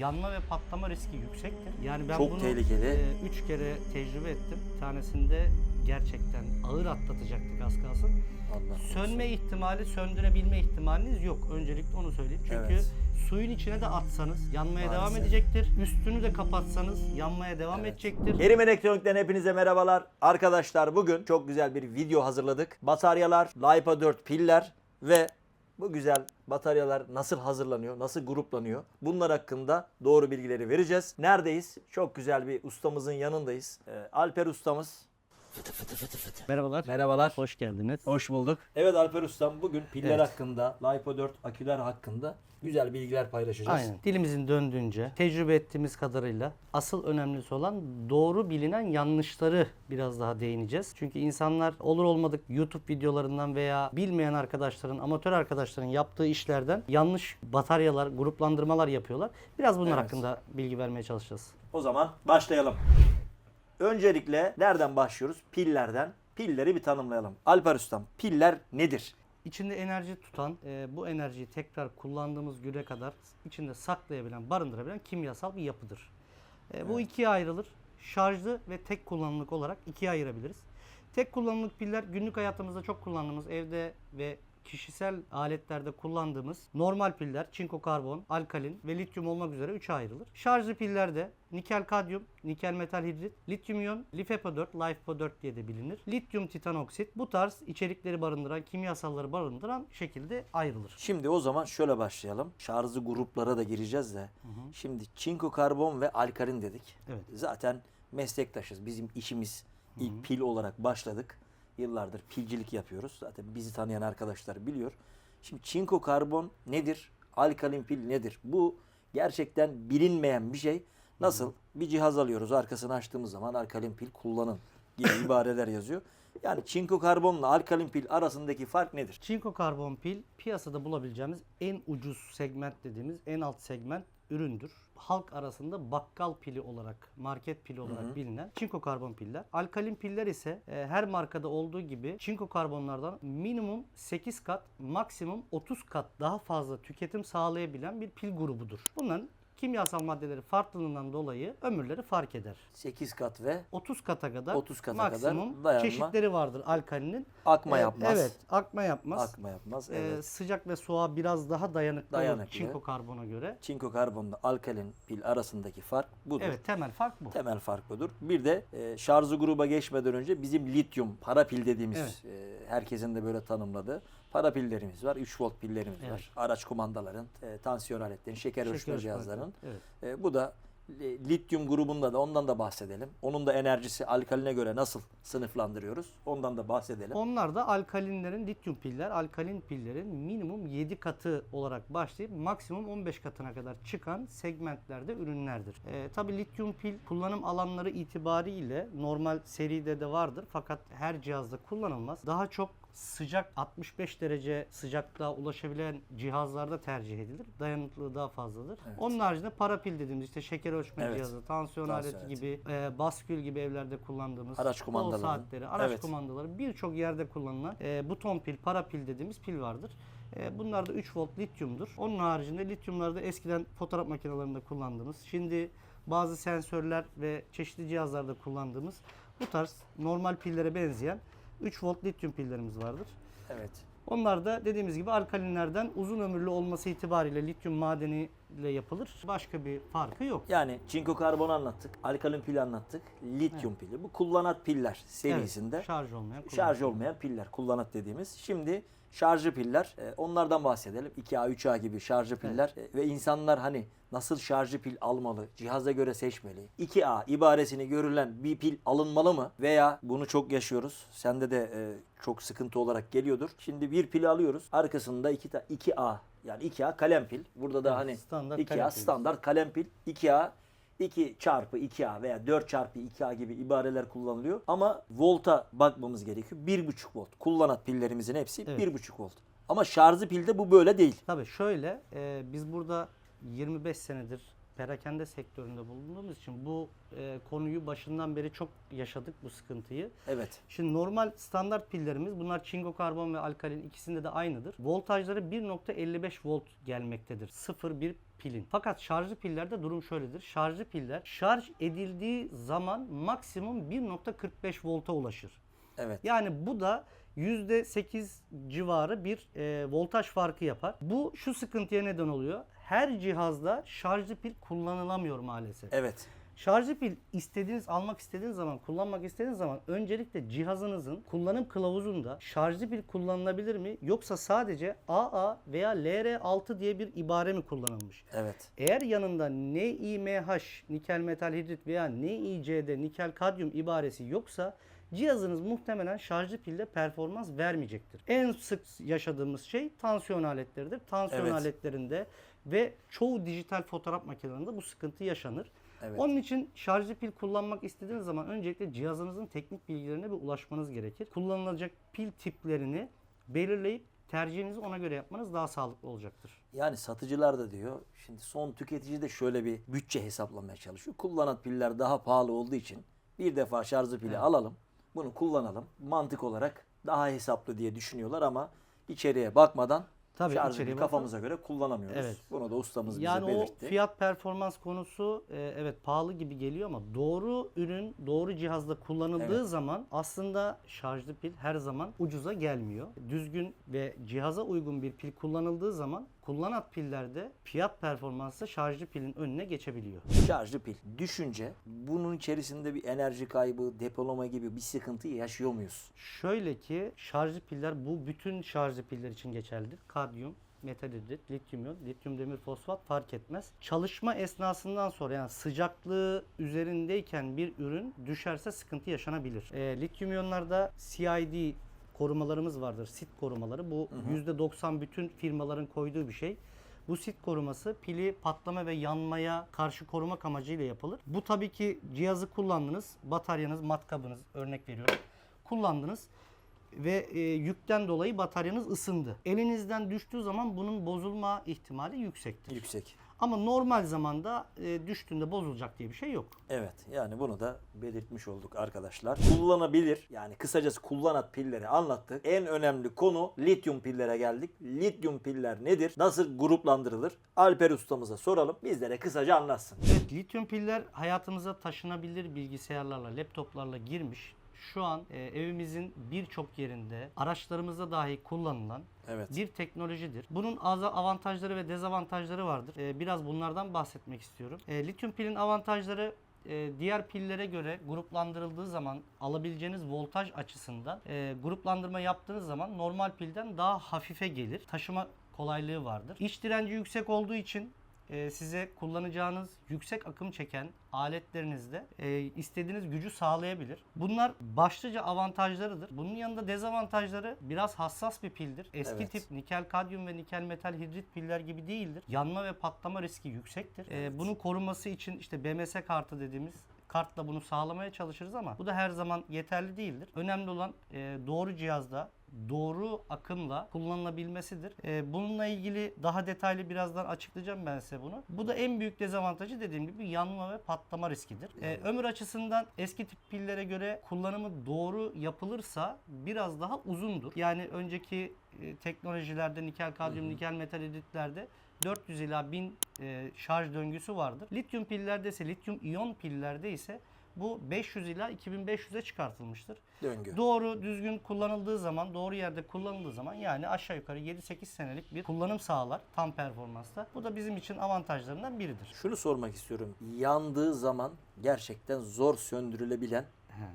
yanma ve patlama riski yüksektir. Yani ben Çok bunu tehlikeli. 3 kere tecrübe ettim. Bir tanesinde gerçekten ağır atlatacaktık az kalsın. Allah Sönme ihtimali, söndürebilme ihtimaliniz yok. Öncelikle onu söyleyeyim. Çünkü Evet. suyun içine de atsanız yanmaya devam Maalesef. edecektir. Üstünü de kapatsanız yanmaya devam edecektir. Kerim Elektronik'ten hepinize merhabalar. Arkadaşlar bugün çok güzel bir video hazırladık. Bataryalar, LiPo 4 piller ve bu güzel bataryalar nasıl hazırlanıyor, nasıl gruplanıyor? Bunlar hakkında doğru bilgileri vereceğiz. Neredeyiz? Çok güzel bir ustamızın yanındayız. Ee, Alper ustamız. Merhabalar. Merhabalar. Hoş geldiniz. Hoş bulduk. Evet Alper ustam bugün piller Evet. hakkında, LiPo 4 aküler hakkında güzel bilgiler paylaşacağız. Aynen. Dilimizin döndüğünce, tecrübe ettiğimiz kadarıyla asıl önemlisi olan doğru bilinen yanlışları biraz daha değineceğiz. Çünkü insanlar olur olmadık YouTube videolarından veya bilmeyen arkadaşların, amatör arkadaşların yaptığı işlerden yanlış bataryalar, gruplandırmalar yapıyorlar. Biraz bunlar Evet. hakkında bilgi vermeye çalışacağız. O zaman başlayalım. Öncelikle nereden başlıyoruz? Pillerden. Pilleri bir tanımlayalım. Alper ustam, piller nedir? İçinde enerji tutan, e, bu enerjiyi tekrar kullandığımız güne kadar içinde saklayabilen, barındırabilen kimyasal bir yapıdır. E, Bu ikiye ayrılır. Şarjlı ve tek kullanımlık olarak ikiye ayırabiliriz. Tek kullanımlık piller günlük hayatımızda çok kullandığımız evde ve kişisel aletlerde kullandığımız normal piller, çinko karbon, alkalin ve lityum olmak üzere üçe ayrılır. Şarjlı piller de nikel kadyum, nikel metal hidrit, lityum iyon, LiFePO 4, LiFePO 4 diye de bilinir. Lityum titan oksit bu tarz içerikleri barındıran, kimyasalları barındıran şekilde ayrılır. Şimdi o zaman şöyle başlayalım. Şarjlı gruplara da gireceğiz de. Şimdi çinko karbon ve alkalin dedik. Evet. Zaten meslektaşız. Bizim işimiz ilk pil olarak başladık. Yıllardır pilcilik yapıyoruz. Zaten bizi tanıyan arkadaşlar biliyor. Şimdi çinko karbon nedir? Alkalin pil nedir? Bu gerçekten bilinmeyen bir şey. Nasıl? Bir cihaz alıyoruz. Arkasını açtığımız zaman alkalin pil kullanın gibi ibareler yazıyor. Yani çinko karbonla alkalin pil arasındaki fark nedir? Çinko karbon pil piyasada bulabileceğimiz en ucuz segment dediğimiz en alt segment üründür. Halk arasında bakkal pili olarak, market pili olarak bilinen çinko karbon piller. Alkalin piller ise e, her markada olduğu gibi çinko karbonlardan minimum 8 kat, maksimum 30 kat daha fazla tüketim sağlayabilen bir pil grubudur. Bunların kimyasal maddeleri farklılığından dolayı ömürleri fark eder. 8 kat ve 30 kata kadar 30 kata kadar maksimum dayanma. çeşitleri vardır alkalinin. akma E, yapmaz. Evet, akma yapmaz. Akma yapmaz. Ee, Evet. sıcak ve soğuğa biraz daha dayanıklı, olur Dayanıklı. çinko karbona göre. Çinko karbonla alkalin pil arasındaki fark budur. Evet temel fark bu. Temel fark budur. Bir de e, şarjı gruba geçmeden önce bizim lityum para pil dediğimiz Evet. e, herkesin de böyle tanımladığı para pillerimiz var. 3 volt pillerimiz Evet. var. Araç kumandaların, e, tansiyon aletlerin, şeker, Şeker ölçme cihazlarının. Evet. E, bu da e, lityum grubunda da ondan da bahsedelim. Onun da enerjisi alkaline göre nasıl sınıflandırıyoruz? Ondan da bahsedelim. Onlar da alkalinlerin lityum piller, alkalin pillerin minimum 7 katı olarak başlayıp maksimum 15 katına kadar çıkan segmentlerde ürünlerdir. Ee, Tabi lityum pil kullanım alanları itibariyle normal seride de vardır fakat her cihazda kullanılmaz. Daha çok sıcak 65 derece sıcaklığa ulaşabilen cihazlarda tercih edilir. Dayanıklılığı daha fazladır. Onun haricinde para pil dediğimiz işte şeker ölçme Evet. cihazı, tansiyon, Tansiyon aleti gibi, e, baskül gibi evlerde kullandığımız Araç kumandaları. saatleri, araç Evet. kumandaları birçok yerde kullanılan e, buton pil, para pil dediğimiz pil vardır. E, bunlar da 3 volt lityumdur. Onun haricinde lityumlarda eskiden fotoğraf makinelerinde kullandığımız, şimdi bazı sensörler ve çeşitli cihazlarda kullandığımız bu tarz normal pillere benzeyen 3 volt lityum pillerimiz vardır. Evet. Onlar da dediğimiz gibi alkalinlerden uzun ömürlü olması itibariyle lityum madeniyle yapılır. Başka bir farkı yok. Yani çinko karbon anlattık, alkalin pil anlattık, lityum pili. Bu kullanat piller serisinde. Evet, şarj olmayan Şarj kullanım. olmayan piller kullanat dediğimiz. Şimdi şarjlı piller e, onlardan bahsedelim. 2A 3A gibi şarjlı piller E, ve insanlar hani nasıl şarjlı pil almalı, cihaza göre seçmeli. 2A ibaresini görülen bir pil alınmalı mı veya bunu çok yaşıyoruz. Sende de e, çok sıkıntı olarak geliyordur. Şimdi bir pil alıyoruz. Arkasında 2 ta 2A yani 2A kalem pil. Burada da Evet, hani standart 2A kalem pil. standart kalem pil. 2A 2 çarpı 2A veya 4 çarpı 2A gibi ibareler kullanılıyor. Ama volta bakmamız gerekiyor. 1,5 volt. Kullanat pillerimizin hepsi Evet. 1,5 volt. Ama şarjı pilde bu böyle değil. Tabii şöyle, e, biz burada 25 senedir perakende sektöründe bulunduğumuz için bu e, konuyu başından beri çok yaşadık bu sıkıntıyı. Evet. Şimdi normal standart pillerimiz bunlar çinko karbon ve alkalin ikisinde de aynıdır. Voltajları 1.55 volt gelmektedir. 0-1 pilin. Fakat şarjlı pillerde durum şöyledir. Şarjlı piller şarj edildiği zaman maksimum 1.45 volta ulaşır. Evet. Yani bu da %8 civarı bir e, voltaj farkı yapar. Bu şu sıkıntıya neden oluyor. Her cihazda şarjlı pil kullanılamıyor maalesef. Evet. Şarjlı pil istediğiniz almak istediğiniz zaman kullanmak istediğiniz zaman öncelikle cihazınızın kullanım kılavuzunda şarjlı pil kullanılabilir mi yoksa sadece AA veya LR6 diye bir ibare mi kullanılmış? Evet. Eğer yanında NiMH nikel metal hidrit veya NiCd nikel kadyum ibaresi yoksa cihazınız muhtemelen şarjlı pille performans vermeyecektir. En sık yaşadığımız şey tansiyon aletleridir. Tansiyon Evet. aletlerinde ve çoğu dijital fotoğraf makinelerinde bu sıkıntı yaşanır. Evet. Onun için şarjlı pil kullanmak istediğiniz zaman öncelikle cihazınızın teknik bilgilerine bir ulaşmanız gerekir. Kullanılacak pil tiplerini belirleyip tercihinizi ona göre yapmanız daha sağlıklı olacaktır. Yani satıcılar da diyor. Şimdi son tüketici de şöyle bir bütçe hesaplamaya çalışıyor. Kullanan piller daha pahalı olduğu için bir defa şarjı pili alalım. Bunu kullanalım. Mantık olarak daha hesaplı diye düşünüyorlar ama içeriye bakmadan Tabii şarjı kafamıza göre kullanamıyoruz. Evet. Bunu da ustamız Yani bize o belirtti. fiyat performans konusu e, evet pahalı gibi geliyor ama doğru ürün doğru cihazda kullanıldığı Evet. zaman aslında şarjlı pil her zaman ucuza gelmiyor. Düzgün ve cihaza uygun bir pil kullanıldığı zaman kullanan pillerde fiyat performansı şarjlı pilin önüne geçebiliyor. Şarjlı pil. Düşünce bunun içerisinde bir enerji kaybı, depolama gibi bir sıkıntı yaşıyor muyuz? Şöyle ki şarjlı piller bu bütün şarjlı piller için geçerlidir. Kadyum, metal hidrit, lityum iyon, lityum demir fosfat fark etmez. Çalışma esnasından sonra yani sıcaklığı üzerindeyken bir ürün düşerse sıkıntı yaşanabilir. E, lityum iyonlarda CID korumalarımız vardır. Sit korumaları. Bu %90 bütün firmaların koyduğu bir şey. Bu sit koruması pili patlama ve yanmaya karşı korumak amacıyla yapılır. Bu tabii ki cihazı kullandınız. Bataryanız, matkabınız örnek veriyorum. Kullandınız ve e, yükten dolayı bataryanız ısındı. Elinizden düştüğü zaman bunun bozulma ihtimali yüksektir. Yüksek. Ama normal zamanda e, düştüğünde bozulacak diye bir şey yok. Evet yani bunu da belirtmiş olduk arkadaşlar. Kullanabilir yani kısacası kullanat pilleri anlattık. En önemli konu lityum pillere geldik. Lityum piller nedir? Nasıl gruplandırılır? Alper ustamıza soralım. Bizlere kısaca anlatsın. Evet, lityum piller hayatımıza taşınabilir bilgisayarlarla, laptoplarla girmiş. Şu an e, evimizin birçok yerinde, araçlarımızda dahi kullanılan Evet. bir teknolojidir. Bunun avantajları ve dezavantajları vardır. E, biraz bunlardan bahsetmek istiyorum. E, lityum pilin avantajları e, diğer pillere göre gruplandırıldığı zaman alabileceğiniz voltaj açısından e, gruplandırma yaptığınız zaman normal pilden daha hafife gelir. Taşıma kolaylığı vardır. İç direnci yüksek olduğu için size kullanacağınız yüksek akım çeken aletlerinizde e, istediğiniz gücü sağlayabilir. Bunlar başlıca avantajlarıdır. Bunun yanında dezavantajları biraz hassas bir pildir. Eski Evet. tip nikel kadyum ve nikel metal hidrit piller gibi değildir. Yanma ve patlama riski yüksektir. E, Evet. bunun korunması için işte BMS kartı dediğimiz kartla bunu sağlamaya çalışırız ama bu da her zaman yeterli değildir. Önemli olan e, doğru cihazda doğru akımla kullanılabilmesidir. E, bununla ilgili daha detaylı birazdan açıklayacağım ben size bunu. Bu da en büyük dezavantajı dediğim gibi yanma ve patlama riskidir. E, ömür açısından eski tip pillere göre kullanımı doğru yapılırsa biraz daha uzundur. Yani önceki e, teknolojilerde nikel kadyum, nikel metal hidritlerde 400 ila 1000 e, şarj döngüsü vardır. Lityum pillerde ise lityum iyon pillerde ise bu 500 ila 2500'e çıkartılmıştır. Döngü. Doğru düzgün kullanıldığı zaman, doğru yerde kullanıldığı zaman yani aşağı yukarı 7-8 senelik bir kullanım sağlar tam performansta. Bu da bizim için avantajlarından biridir. Şunu sormak istiyorum. Yandığı zaman gerçekten zor söndürülebilen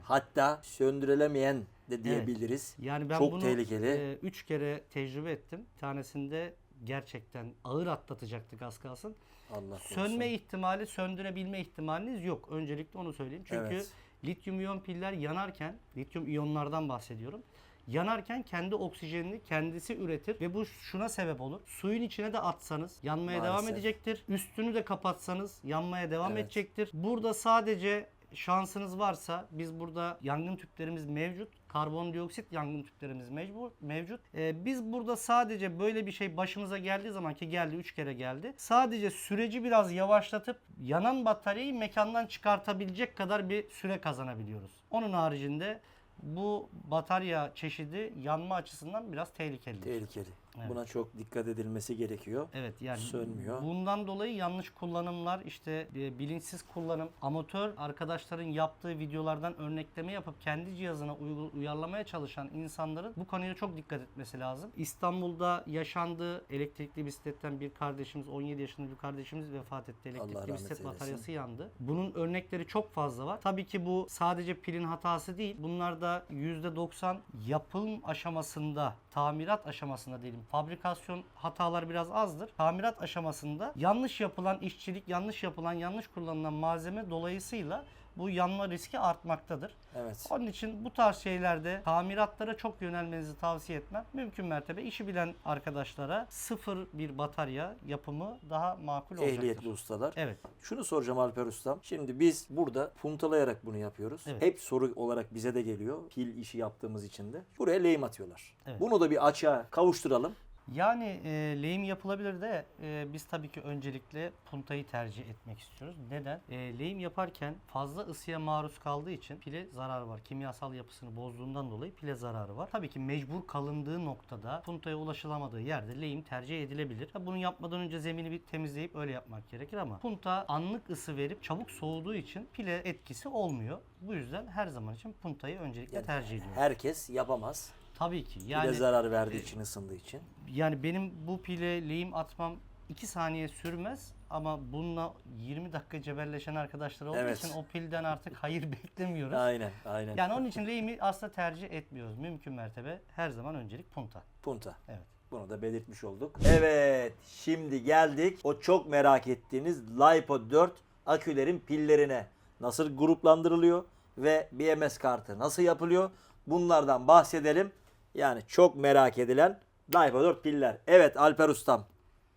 hatta söndürülemeyen de diyebiliriz. Yani ben Çok bunu tehlikeli. 3 kere tecrübe ettim. Bir tanesinde gerçekten ağır atlatacaktık az kalsın. Allah korusun. Sönme ihtimali, söndürebilme ihtimaliniz yok. Öncelikle onu söyleyeyim. Çünkü Evet. lityum iyon piller yanarken, lityum iyonlardan bahsediyorum. Yanarken kendi oksijenini kendisi üretir ve bu şuna sebep olur. Suyun içine de atsanız yanmaya devam Maalesef. edecektir. Üstünü de kapatsanız yanmaya devam Evet. edecektir. Burada sadece şansınız varsa biz burada yangın tüplerimiz mevcut. Karbondioksit yangın tüplerimiz mecbur, mevcut. Ee, biz burada sadece böyle bir şey başımıza geldiği zaman ki geldi 3 kere geldi. Sadece süreci biraz yavaşlatıp yanan bataryayı mekandan çıkartabilecek kadar bir süre kazanabiliyoruz. Onun haricinde bu batarya çeşidi yanma açısından biraz tehlikeli. Tehlikeli. Evet. Buna çok dikkat edilmesi gerekiyor. Evet yani Sönmüyor. bundan dolayı yanlış kullanımlar işte e, bilinçsiz kullanım amatör arkadaşların yaptığı videolardan örnekleme yapıp kendi cihazına uygu- uyarlamaya çalışan insanların bu konuya çok dikkat etmesi lazım. İstanbul'da yaşandığı elektrikli bisikletten bir kardeşimiz 17 yaşında bir kardeşimiz vefat etti. Elektrikli bisiklet bataryası yandı. Bunun örnekleri çok fazla var. Tabii ki bu sadece pilin hatası değil. Bunlar da %90 yapım aşamasında, tamirat aşamasında diyelim. Fabrikasyon hatalar biraz azdır. Tamirat aşamasında yanlış yapılan işçilik, yanlış yapılan, yanlış kullanılan malzeme dolayısıyla bu yanma riski artmaktadır. Evet. Onun için bu tarz şeylerde tamiratlara çok yönelmenizi tavsiye etmem. Mümkün mertebe işi bilen arkadaşlara sıfır bir batarya yapımı daha makul olacaktır. Ehliyetli ustalar. Evet. Şunu soracağım Alper Ustam. Şimdi biz burada puntalayarak bunu yapıyoruz. Evet. Hep soru olarak bize de geliyor. Pil işi yaptığımız için de. Buraya lehim atıyorlar. Evet. Bunu da bir açığa kavuşturalım. Yani e, lehim yapılabilir de e, biz tabii ki öncelikle puntayı tercih etmek istiyoruz. Neden? E, lehim yaparken fazla ısıya maruz kaldığı için pile zararı var. Kimyasal yapısını bozduğundan dolayı pile zararı var. Tabii ki mecbur kalındığı noktada puntaya ulaşılamadığı yerde lehim tercih edilebilir. Ha, Bunu yapmadan önce zemini bir temizleyip öyle yapmak gerekir ama punta anlık ısı verip çabuk soğuduğu için pile etkisi olmuyor. Bu yüzden her zaman için puntayı öncelikle Yani tercih ediyoruz. Herkes yapamaz. Tabii ki. Yani, Yani zarar verdiği için, ısındığı için. yani benim bu pile lehim atmam 2 saniye sürmez ama bununla 20 dakika cebelleşen arkadaşlar olduğu Evet. için o pilden artık hayır beklemiyoruz. Aynen, aynen. Yani onun için lehimi aslında tercih etmiyoruz. Mümkün mertebe her zaman öncelik punta. Punta. Evet. Bunu da belirtmiş olduk. Evet, şimdi geldik o çok merak ettiğiniz LiPo 4 akülerin pillerine. Nasıl gruplandırılıyor ve BMS kartı nasıl yapılıyor? Bunlardan bahsedelim. Yani çok merak edilen LiPo 4 piller. Evet Alper Ustam.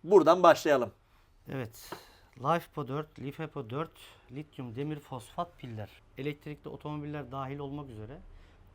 Buradan başlayalım. Evet. LiFePO 4, LiFePO 4 lityum demir fosfat piller. Elektrikli otomobiller dahil olmak üzere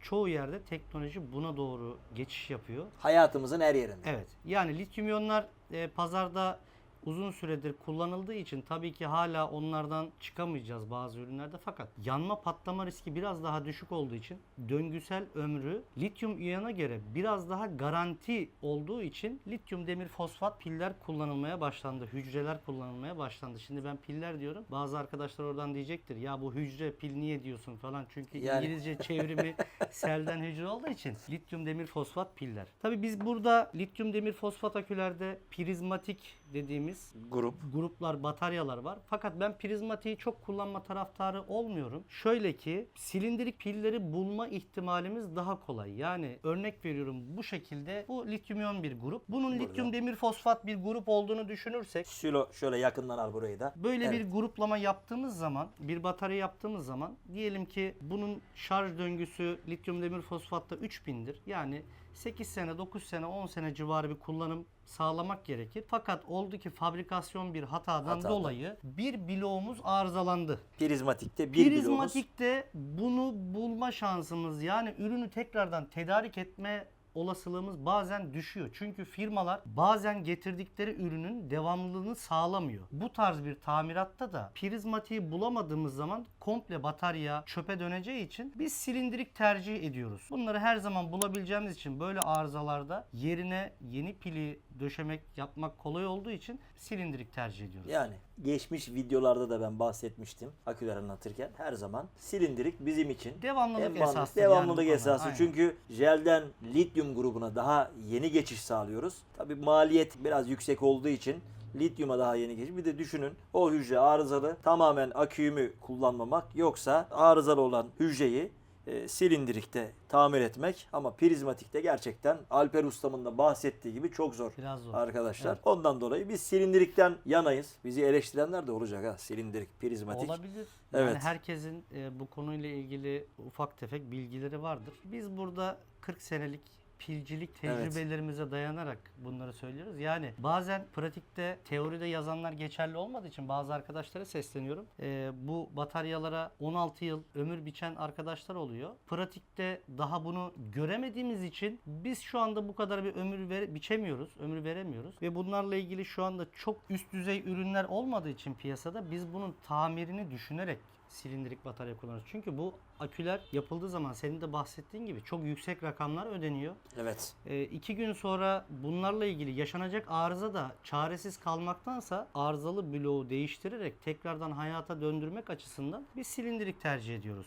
çoğu yerde teknoloji buna doğru geçiş yapıyor. Hayatımızın her yerinde. Evet. Yani lityum iyonlar e, pazarda uzun süredir kullanıldığı için tabii ki hala onlardan çıkamayacağız bazı ürünlerde fakat yanma patlama riski biraz daha düşük olduğu için döngüsel ömrü lityum iyona göre biraz daha garanti olduğu için lityum demir fosfat piller kullanılmaya başlandı. Hücreler kullanılmaya başlandı. Şimdi ben piller diyorum. Bazı arkadaşlar oradan diyecektir. Ya bu hücre pil niye diyorsun falan. Çünkü Yani. İngilizce çevrimi selden hücre olduğu için lityum demir fosfat piller. Tabii biz burada lityum demir fosfat akülerde prizmatik dediğimiz Grup. gruplar, bataryalar var. Fakat ben prizmatiği çok kullanma taraftarı olmuyorum. Şöyle ki silindirik pilleri bulma ihtimalimiz daha kolay. Yani örnek veriyorum bu şekilde bu lityum iyon bir grup. Bunun Burada. lityum demir fosfat bir grup olduğunu düşünürsek Silo şöyle yakından al burayı da. Böyle Evet. bir gruplama yaptığımız zaman, bir batarya yaptığımız zaman diyelim ki bunun şarj döngüsü lityum demir fosfatta 3000'dir. Yani 8 sene, 9 sene, 10 sene civarı bir kullanım sağlamak gerekir. Fakat oldu ki fabrikasyon bir hatadan, Hatadan. dolayı bir bloğumuz arızalandı. Prizmatikte bir bloğumuz. Prizmatikte bunu bulma şansımız yani ürünü tekrardan tedarik etme olasılığımız bazen düşüyor. Çünkü firmalar bazen getirdikleri ürünün devamlılığını sağlamıyor. Bu tarz bir tamiratta da prizmatiği bulamadığımız zaman komple batarya çöpe döneceği için biz silindirik tercih ediyoruz. Bunları her zaman bulabileceğimiz için böyle arızalarda yerine yeni pili döşemek yapmak kolay olduğu için silindirik tercih ediyoruz. Yani geçmiş videolarda da ben bahsetmiştim aküler anlatırken her zaman silindirik bizim için Devamlılık en yani bu devamlılık konuda. esası. Aynen. Çünkü jelden lityum grubuna daha yeni geçiş sağlıyoruz. Tabi maliyet biraz yüksek olduğu için lityuma daha yeni geçiş. Bir de düşünün o hücre arızalı tamamen aküyü mü kullanmamak yoksa arızalı olan hücreyi e, silindirikte tamir etmek ama prizmatikte gerçekten Alper Ustam'ın da bahsettiği gibi çok zor. Biraz zor. Arkadaşlar. Evet. Ondan dolayı biz silindirikten yanayız. Bizi eleştirenler de olacak ha. Silindirik, prizmatik. Olabilir. Yani Evet. herkesin e, bu konuyla ilgili ufak tefek bilgileri vardır. Biz burada 40 senelik pilcilik tecrübelerimize dayanarak bunları söylüyoruz. Yani bazen pratikte teoride yazanlar geçerli olmadığı için bazı arkadaşlara sesleniyorum. Ee, bu bataryalara 16 yıl ömür biçen arkadaşlar oluyor. Pratikte daha bunu göremediğimiz için biz şu anda bu kadar bir ömür vere- biçemiyoruz, ömür veremiyoruz ve bunlarla ilgili şu anda çok üst düzey ürünler olmadığı için piyasada biz bunun tamirini düşünerek silindirik batarya kullanıyoruz. Çünkü bu aküler yapıldığı zaman senin de bahsettiğin gibi çok yüksek rakamlar ödeniyor. Evet. E, iki gün sonra bunlarla ilgili yaşanacak arıza da çaresiz kalmaktansa arızalı bloğu değiştirerek tekrardan hayata döndürmek açısından bir silindirik tercih ediyoruz.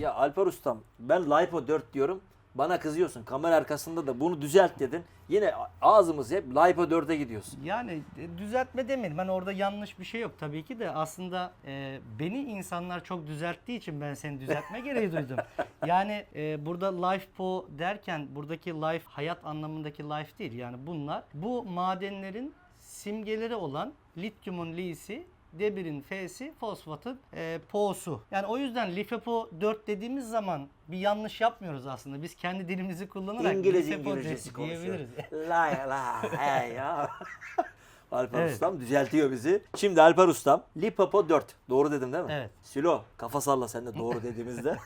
Ya Alper Ustam ben LiPo 4 diyorum. Bana kızıyorsun. Kamera arkasında da bunu düzelt dedin. Yine ağzımız hep LiPo 4'e gidiyorsun. Yani e, düzeltme demeyelim. Ben orada yanlış bir şey yok tabii ki de aslında e, beni insanlar çok düzelttiği için ben seni düzeltme gereği duydum. Yani e, burada life po derken buradaki life hayat anlamındaki life değil. Yani bunlar bu madenlerin simgeleri olan lityumun li'si Debirin F'si, fosfatın e, Po'su. Yani o yüzden LiFePO 4 dediğimiz zaman bir yanlış yapmıyoruz aslında. Biz kendi dilimizi kullanarak İngiliz İngilizcesi konuşuyor. diyebiliriz. La la hey ya. Alper Evet. Ustam düzeltiyor bizi. Şimdi Alper Ustam Lipopo 4. Doğru dedim değil mi? Evet. Silo kafa salla sen de doğru dediğimizde.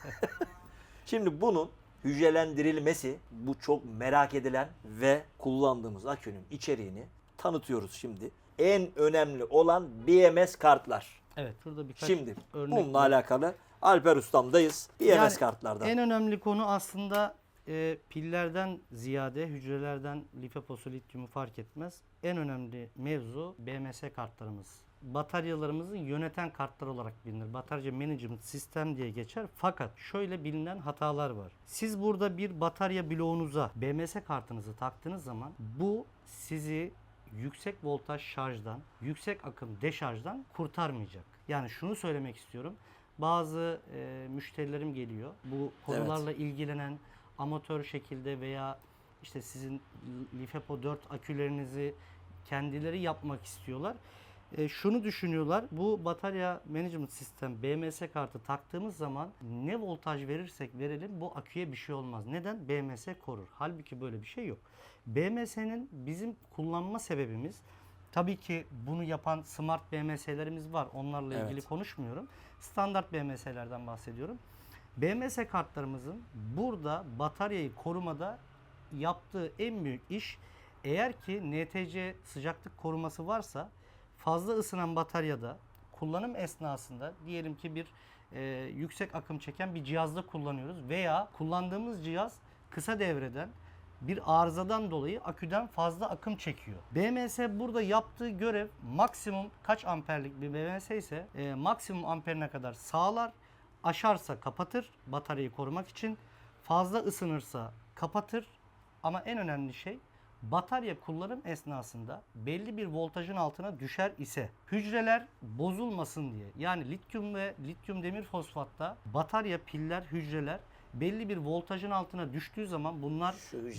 Şimdi bunun hücrelendirilmesi bu çok merak edilen ve kullandığımız akünün içeriğini tanıtıyoruz şimdi. En önemli olan BMS kartlar. Evet. Şurada birkaç Şimdi örnek bununla var. alakalı Alper Ustam'dayız. BMS Yani kartlardan. En önemli konu aslında e, pillerden ziyade hücrelerden lipoposu lityumu fark etmez. En önemli mevzu BMS kartlarımız. Bataryalarımızın yöneten kartlar olarak bilinir. Batarya Management System diye geçer. Fakat şöyle bilinen hatalar var. Siz burada bir batarya bloğunuza BMS kartınızı taktığınız zaman bu sizi yüksek voltaj şarjdan, yüksek akım deşarjdan kurtarmayacak. Yani şunu söylemek istiyorum. Bazı e, müşterilerim geliyor. Bu konularla ilgilenen amatör şekilde veya işte sizin LiFePO 4 akülerinizi kendileri yapmak istiyorlar. E, şunu düşünüyorlar. Bu batarya management sistem BMS kartı taktığımız zaman ne voltaj verirsek verelim bu aküye bir şey olmaz. Neden? BMS korur. Halbuki böyle bir şey yok. BMS'nin bizim kullanma sebebimiz tabii ki bunu yapan smart BMS'lerimiz var. Onlarla Evet. ilgili konuşmuyorum. Standart BMS'lerden bahsediyorum. BMS kartlarımızın burada bataryayı korumada yaptığı en büyük iş eğer ki NTC sıcaklık koruması varsa fazla ısınan bataryada kullanım esnasında diyelim ki bir e, yüksek akım çeken bir cihazda kullanıyoruz veya kullandığımız cihaz kısa devreden bir arızadan dolayı aküden fazla akım çekiyor. BMS burada yaptığı görev maksimum kaç amperlik bir BMS ise e, maksimum amperine kadar sağlar. Aşarsa kapatır bataryayı korumak için. Fazla ısınırsa kapatır. Ama en önemli şey batarya kullanım esnasında belli bir voltajın altına düşer ise hücreler bozulmasın diye yani lityum ve lityum demir fosfatta batarya piller hücreler belli bir voltajın altına düştüğü zaman bunlar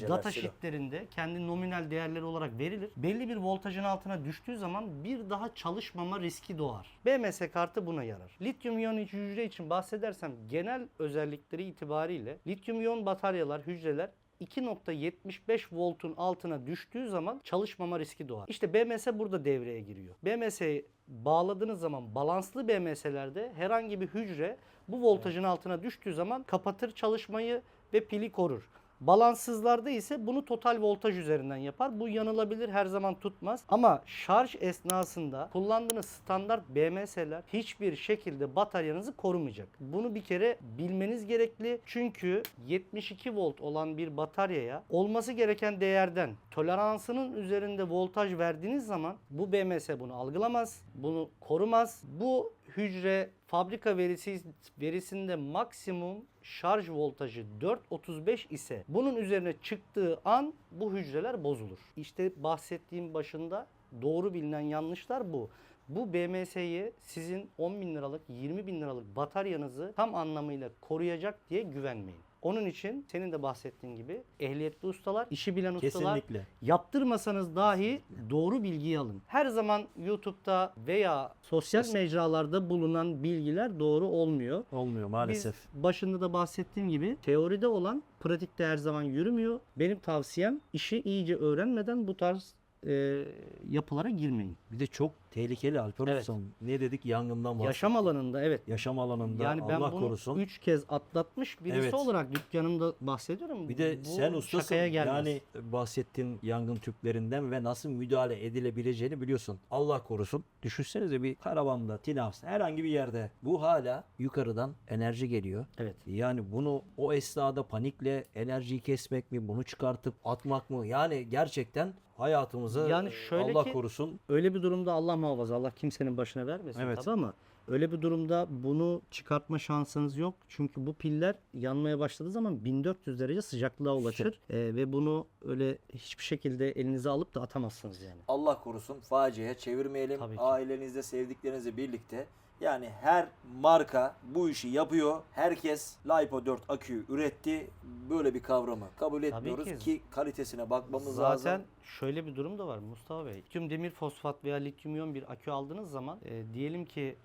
data sheetlerinde kendi nominal değerleri olarak verilir. Belli bir voltajın altına düştüğü zaman bir daha çalışmama riski doğar. BMS kartı buna yarar. Lityum iyon hücre için bahsedersem genel özellikleri itibariyle lityum iyon bataryalar, hücreler 2.75 voltun altına düştüğü zaman çalışmama riski doğar. İşte BMS burada devreye giriyor. BMS'yi bağladığınız zaman balanslı BMS'lerde herhangi bir hücre bu voltajın altına düştüğü zaman kapatır çalışmayı ve pili korur. Balanssızlarda ise bunu total voltaj üzerinden yapar. Bu yanılabilir her zaman tutmaz. Ama şarj esnasında kullandığınız standart BMS'ler hiçbir şekilde bataryanızı korumayacak. Bunu bir kere bilmeniz gerekli. Çünkü 72 volt olan bir bataryaya olması gereken değerden toleransının üzerinde voltaj verdiğiniz zaman bu BMS bunu algılamaz, bunu korumaz. Bu hücre fabrika verisi verisinde maksimum şarj voltajı 4.35 ise bunun üzerine çıktığı an bu hücreler bozulur. İşte bahsettiğim başında doğru bilinen yanlışlar bu. Bu BMS'ye sizin 10 bin liralık 20 bin liralık bataryanızı tam anlamıyla koruyacak diye güvenmeyin. Onun için senin de bahsettiğin gibi ehliyetli ustalar, işi bilen ustalar Kesinlikle. yaptırmasanız dahi doğru bilgiyi alın. Her zaman YouTube'da veya sosyal mecralarda bulunan bilgiler doğru olmuyor. Olmuyor maalesef. Biz başında da bahsettiğim gibi teoride olan pratikte her zaman yürümüyor. Benim tavsiyem işi iyice öğrenmeden bu tarz e, yapılara girmeyin. Bir de çok tehlikeli Alper Evet. Ustam. Ne dedik yangından bahsettik. Yaşam alanında evet. Yaşam alanında Yani ben Allah bunu korusun. 3 kez atlatmış birisi Evet. olarak dükkanımda bahsediyorum. Bir de Bu sen ustasın. şakaya gelmez. Yani bahsettiğin yangın tüplerinden ve nasıl müdahale edilebileceğini biliyorsun. Allah korusun. Düşünsenize bir karavanda, tinavs, herhangi bir yerde bu hala yukarıdan enerji geliyor. Evet. Yani bunu o esnada panikle enerjiyi kesmek mi, bunu çıkartıp atmak mı? Yani gerçekten hayatımıza Yani şöyle Allah ki- korusun. Öyle bir durumda Allah muhafaza, Allah kimsenin başına vermesin Evet. tabii ama öyle bir durumda bunu çıkartma şansınız yok. Çünkü bu piller yanmaya başladığı zaman 1400 derece sıcaklığa ulaşır Ee, ve bunu öyle hiçbir şekilde elinize alıp da atamazsınız yani. Allah korusun faciaya çevirmeyelim. Ailenizle, sevdiklerinizle birlikte. Yani her marka bu işi yapıyor. Herkes LiPo 4 aküyü üretti. Böyle bir kavramı kabul etmiyoruz ki. ki. kalitesine bakmamız Zaten lazım. şöyle bir durum da var Mustafa Bey. Lityum demir fosfat veya lityum iyon bir akü aldığınız zaman e, diyelim ki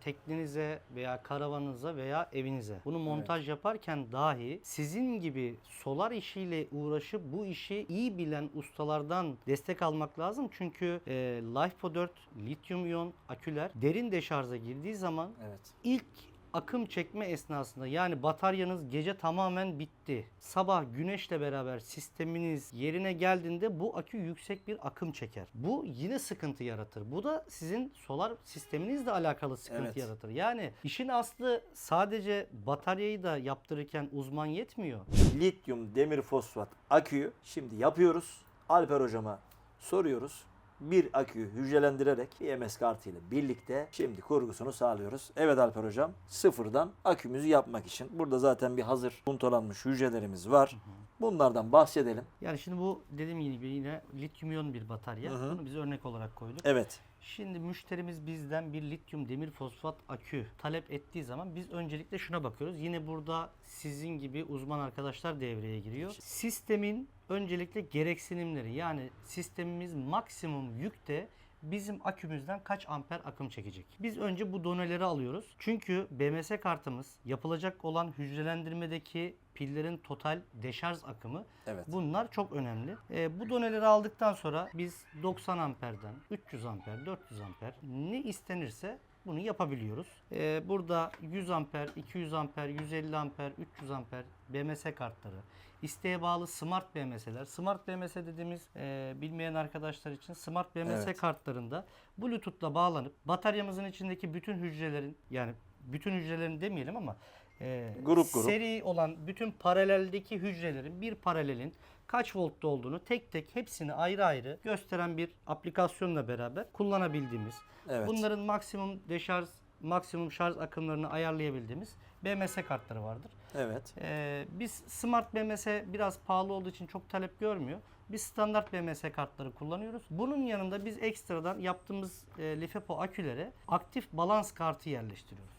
teknenize veya karavanınıza veya evinize bunu montaj yaparken dahi sizin gibi solar işiyle uğraşıp bu işi iyi bilen ustalardan destek almak lazım. Çünkü e, LiFePO 4 lityum iyon aküler derin deşarja girdiği zaman Evet. ilk akım çekme esnasında yani bataryanız gece tamamen bitti. Sabah güneşle beraber sisteminiz yerine geldiğinde bu akü yüksek bir akım çeker. Bu yine sıkıntı yaratır. Bu da sizin solar sisteminizle alakalı sıkıntı Evet. yaratır. Yani işin aslı sadece bataryayı da yaptırırken uzman yetmiyor. Lityum demir fosfat aküyü şimdi yapıyoruz. Alper hocama soruyoruz. Bir aküyü hücrelendirerek BMS kartı ile birlikte şimdi kurgusunu sağlıyoruz. Evet Alper hocam sıfırdan akümüzü yapmak için. Burada zaten bir hazır puntolanmış hücrelerimiz var. Bunlardan bahsedelim. Yani şimdi bu dediğim gibi yine lityum iyon bir batarya. Hı hı. Bunu biz örnek olarak koyduk. Evet. Şimdi müşterimiz bizden bir lityum demir fosfat akü talep ettiği zaman biz öncelikle şuna bakıyoruz. Yine burada sizin gibi uzman arkadaşlar devreye giriyor. Sistemin öncelikle gereksinimleri yani sistemimiz maksimum yükte bizim akümüzden kaç amper akım çekecek? Biz önce bu doneleri alıyoruz. Çünkü BMS kartımız yapılacak olan hücrelendirmedeki pillerin total deşarj akımı Evet. Bunlar çok önemli. Ee, bu doneleri aldıktan sonra biz 90 amperden 300 amper, 400 amper ne istenirse bunu yapabiliyoruz. Ee, burada 100 amper, 200 amper, 150 amper, 300 amper BMS kartları. İsteğe bağlı smart BMS'ler. Smart BMS dediğimiz e, bilmeyen arkadaşlar için smart BMS Evet. kartlarında Bluetooth'la bağlanıp bataryamızın içindeki bütün hücrelerin yani bütün hücrelerin demeyelim ama e, Grup grup. seri olan bütün paraleldeki hücrelerin bir paralelin kaç voltta olduğunu tek tek hepsini ayrı ayrı gösteren bir aplikasyonla beraber kullanabildiğimiz, Evet. bunların maksimum deşarj, maksimum şarj akımlarını ayarlayabildiğimiz BMS kartları vardır. Evet. Ee, biz Smart BMS biraz pahalı olduğu için çok talep görmüyor. Biz standart BMS kartları kullanıyoruz. Bunun yanında biz ekstradan yaptığımız e, LiFePO akülere aktif balans kartı yerleştiriyoruz.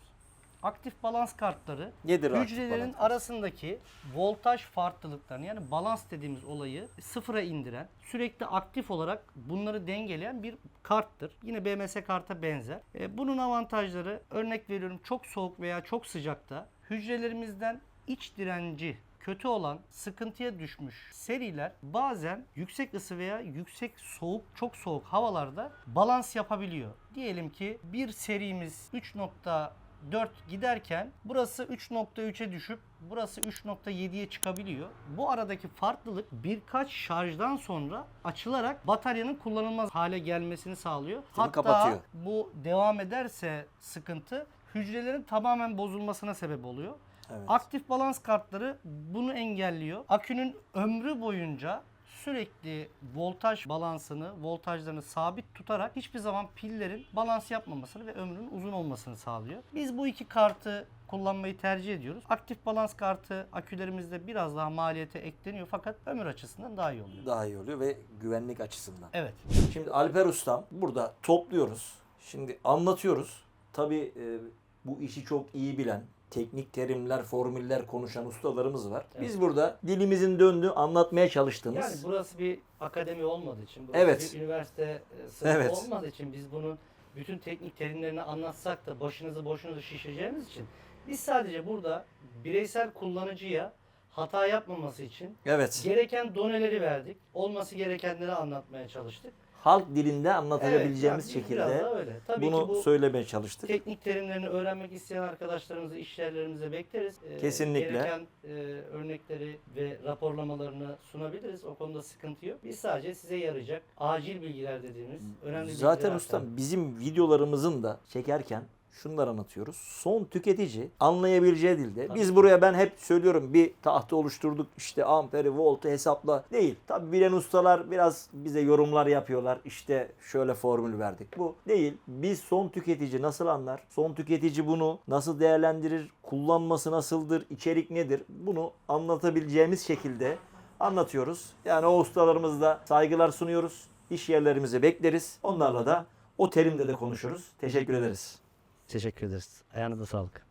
Aktif balans kartları Nedir hücrelerin balans? arasındaki voltaj farklılıklarını yani balans dediğimiz olayı sıfıra indiren, sürekli aktif olarak bunları dengeleyen bir karttır. Yine BMS karta benzer. E, bunun avantajları örnek veriyorum çok soğuk veya çok sıcakta hücrelerimizden iç direnci kötü olan sıkıntıya düşmüş seriler bazen yüksek ısı veya yüksek soğuk çok soğuk havalarda balans yapabiliyor. Diyelim ki bir serimiz 3.4 giderken burası 3.3'e düşüp burası 3.7'ye çıkabiliyor. Bu aradaki farklılık birkaç şarjdan sonra açılarak bataryanın kullanılmaz hale gelmesini sağlıyor. Seni Hatta kapatıyor. bu devam ederse sıkıntı hücrelerin tamamen bozulmasına sebep oluyor. Evet. Aktif balans kartları bunu engelliyor. Akünün ömrü boyunca sürekli voltaj balansını, voltajlarını sabit tutarak hiçbir zaman pillerin balans yapmamasını ve ömrünün uzun olmasını sağlıyor. Biz bu iki kartı kullanmayı tercih ediyoruz. Aktif balans kartı akülerimizde biraz daha maliyete ekleniyor fakat ömür açısından daha iyi oluyor. Daha iyi oluyor ve güvenlik açısından. Evet. Şimdi Alper Ustam burada topluyoruz. Şimdi anlatıyoruz. Tabii e, bu işi çok iyi bilen, teknik terimler, formüller konuşan ustalarımız var. Biz burada dilimizin döndüğü anlatmaya çalıştığımız Yani burası bir akademi olmadığı için, burası Evet. bir üniversite e, sınıfı Evet. olmadığı için biz bunun bütün teknik terimlerini anlatsak da başınızı boşunuzu şişireceğimiz için biz sadece burada bireysel kullanıcıya hata yapmaması için evet gereken doneleri verdik. Olması gerekenleri anlatmaya çalıştık. Halk dilinde anlatabileceğimiz Evet, yani şekilde öyle. Tabii bunu ki bu söylemeye çalıştık. teknik terimlerini öğrenmek isteyen arkadaşlarımızı iş yerlerimize bekleriz. Ee, Kesinlikle. Gereken e, örnekleri ve raporlamalarını sunabiliriz. O konuda sıkıntı yok. Biz sadece size yarayacak acil bilgiler dediğimiz önemli Zaten bilgiler ustam aktardık. bizim videolarımızın da çekerken şunları anlatıyoruz. Son tüketici anlayabileceği dilde. Tabii Biz buraya ben hep söylüyorum bir tahta oluşturduk işte amperi, voltu hesapla değil. Tabi bilen ustalar biraz bize yorumlar yapıyorlar. İşte şöyle formül verdik. Bu değil. Biz son tüketici nasıl anlar? Son tüketici bunu nasıl değerlendirir? Kullanması nasıldır? İçerik nedir? Bunu anlatabileceğimiz şekilde anlatıyoruz. Yani o ustalarımızla saygılar sunuyoruz. İş yerlerimize bekleriz. Onlarla da o terimde de konuşuruz. Teşekkür ederiz. Teşekkür ederiz. Ayağınıza sağlık.